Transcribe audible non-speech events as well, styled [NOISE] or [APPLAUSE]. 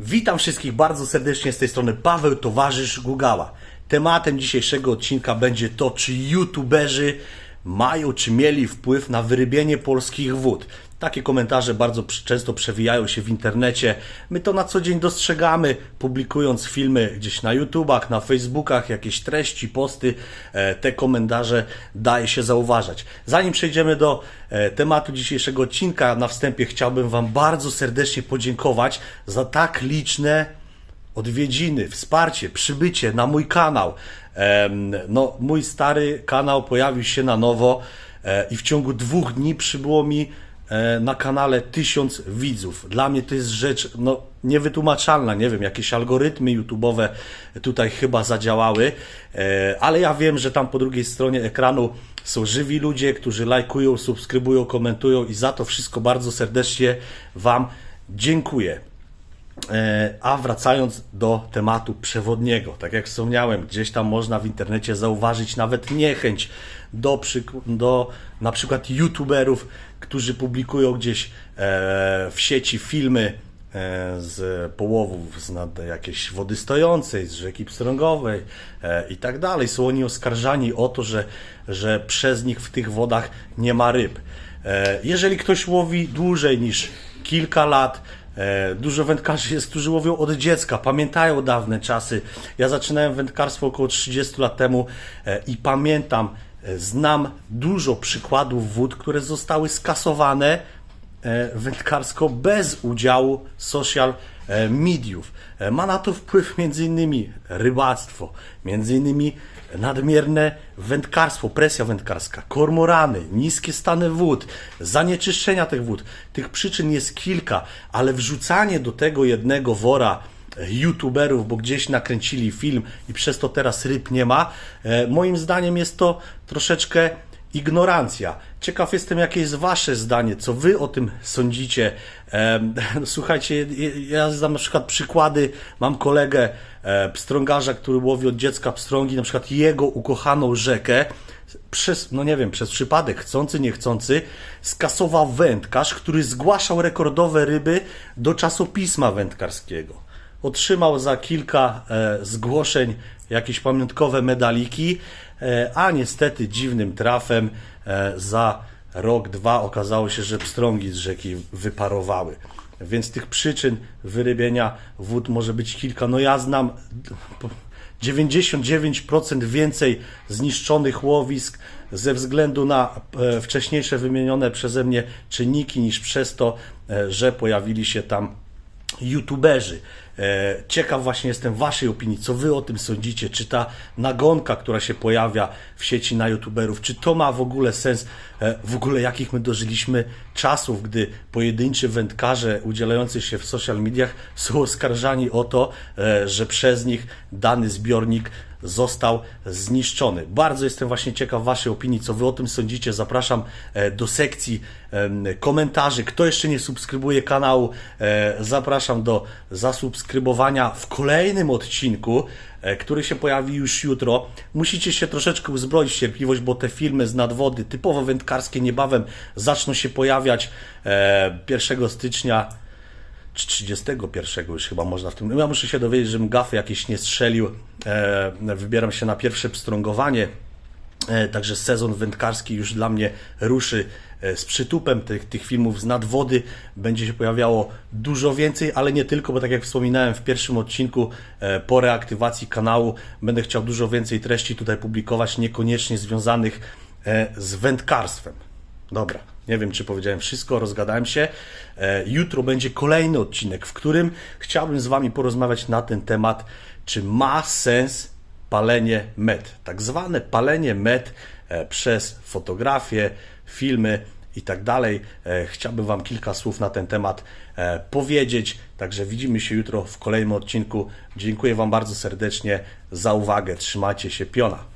Witam wszystkich bardzo serdecznie z tej strony Paweł Towarzysz Gugała. Tematem dzisiejszego odcinka będzie to, czy youtuberzy mają czy mieli wpływ na wyrybienie polskich wód. Takie komentarze bardzo często przewijają się w internecie. My to na co dzień dostrzegamy, publikując filmy gdzieś na YouTubach, na Facebookach, jakieś treści, posty. E, Te komentarze daje się zauważać. Zanim przejdziemy do e, tematu dzisiejszego odcinka, na wstępie chciałbym Wam bardzo serdecznie podziękować za tak liczne odwiedziny, wsparcie, przybycie na mój kanał. No, mój stary kanał pojawił się na nowo e, i w ciągu dwóch dni przybyło mi e, na kanale tysiąc widzów. Dla mnie to jest rzecz no, niewytłumaczalna. Nie wiem, jakieś algorytmy YouTube'owe tutaj chyba zadziałały, e, ale ja wiem, że tam po drugiej stronie ekranu są żywi ludzie, którzy lajkują, subskrybują, komentują i za to wszystko bardzo serdecznie Wam dziękuję. E, A wracając do tematu przewodniego, tak jak wspomniałem, gdzieś tam można w internecie zauważyć nawet niechęć do, do na przykład youtuberów, którzy publikują gdzieś e, w sieci filmy e, z połowów z nad jakiejś wody stojącej, z rzeki Pstrągowej i tak dalej. Są oni oskarżani o to, że, że przez nich w tych wodach nie ma ryb. Jeżeli ktoś łowi dłużej niż kilka lat, Dużo wędkarzy jest, którzy łowią od dziecka, pamiętają dawne czasy. Ja zaczynałem wędkarstwo około 30 lat temu e, i pamiętam, e, znam dużo przykładów wód, które zostały skasowane e, wędkarsko bez udziału social e, mediów. E, Ma na to wpływ m.in. rybactwo, m.in. nadmierne wędkarstwo, presja wędkarska, kormorany, niskie stany wód, zanieczyszczenia tych wód. Tych przyczyn jest kilka, ale wrzucanie do tego jednego wora e, youtuberów, bo gdzieś nakręcili film i przez to teraz ryb nie ma, e, moim zdaniem jest to troszeczkę ignorancja. Ciekaw jestem, jakie jest Wasze zdanie, co Wy o tym sądzicie. [LAUGHS] Słuchajcie, ja znam na przykład przykłady, mam kolegę pstrągarza, który łowi od dziecka pstrągi, na przykład jego ukochaną rzekę, przez, no nie wiem, przez przypadek, chcący, niechcący, skasował wędkarz, który zgłaszał rekordowe ryby do czasopisma wędkarskiego otrzymał za kilka e, zgłoszeń jakieś pamiątkowe medaliki, e, a niestety dziwnym trafem e, za rok, dwa okazało się, że pstrągi z rzeki wyparowały. Więc tych przyczyn wyrybienia wód może być kilka. No ja znam 99% więcej zniszczonych łowisk ze względu na e, wcześniejsze wymienione przeze mnie czynniki niż przez to, że pojawili się tam youtuberzy. E, Ciekaw właśnie jestem Waszej opinii, co Wy o tym sądzicie, czy ta nagonka, która się pojawia w sieci na youtuberów, czy to ma w ogóle sens, e, w ogóle jakich my dożyliśmy czasów, gdy pojedynczy wędkarze udzielający się w social mediach są oskarżani o to, e, że przez nich dany zbiornik został zniszczony. Bardzo jestem właśnie ciekaw Waszej opinii, co Wy o tym sądzicie. Zapraszam do sekcji komentarzy. Kto jeszcze nie subskrybuje kanału, zapraszam do zasubskrybowania w kolejnym odcinku, e, który się pojawi już jutro. Musicie się troszeczkę uzbroić w cierpliwość, bo te filmy z nadwody, typowo wędkarskie, niebawem zaczną się pojawiać e, 1 stycznia czy 31 już chyba można w tym. Ja muszę się dowiedzieć, żebym gafy jakieś nie strzelił. E, wybieram się na pierwsze pstrągowanie. E, Także sezon wędkarski już dla mnie ruszy e, z przytupem tych, tych filmów z nadwody. Będzie się pojawiało dużo więcej, ale nie tylko, bo tak jak wspominałem w pierwszym odcinku, e, po reaktywacji kanału będę chciał dużo więcej treści tutaj publikować, niekoniecznie związanych z wędkarstwem. Dobra, nie wiem, czy powiedziałem wszystko, rozgadałem się. Jutro będzie kolejny odcinek, w którym chciałbym z Wami porozmawiać na ten temat, czy ma sens palenie met. Tak zwane palenie met e, przez fotografię, filmy i tak dalej. E, Chciałbym Wam kilka słów na ten temat e, powiedzieć. Także widzimy się jutro w kolejnym odcinku. Dziękuję Wam bardzo serdecznie za uwagę. Trzymajcie się, piona.